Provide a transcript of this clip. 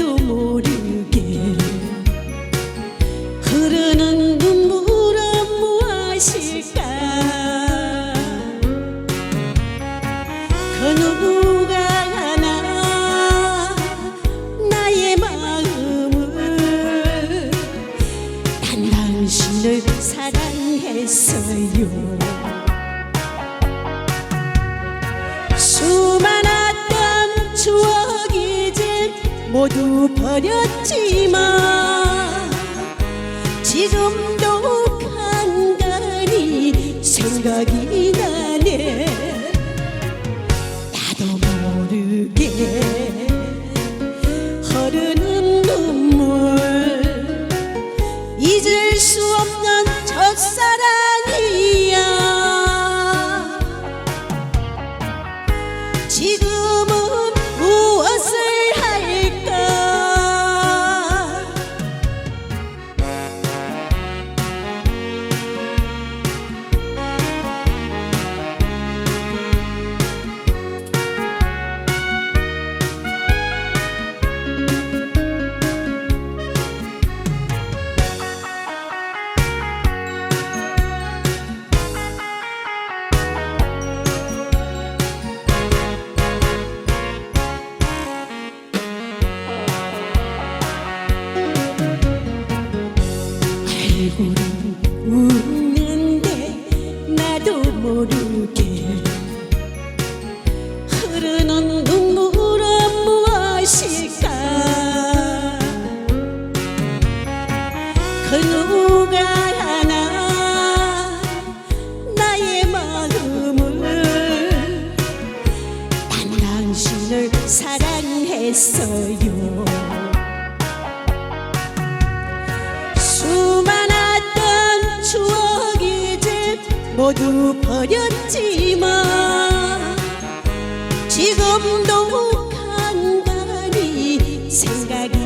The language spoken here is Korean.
도 모르게 흐르는 눈물은 무엇일까? 그 누가 하나 나의 마음을 당신을 사랑했어요. 모두 버렸지만 지금도 간간히 생각이 나 웃는데 나도 모르게 흐르는 눈물은 무엇일까? 그 누가 하나 나의 마음을 난 당신을 사랑했어요 모두 버렸지만 지금도 간간히 생각이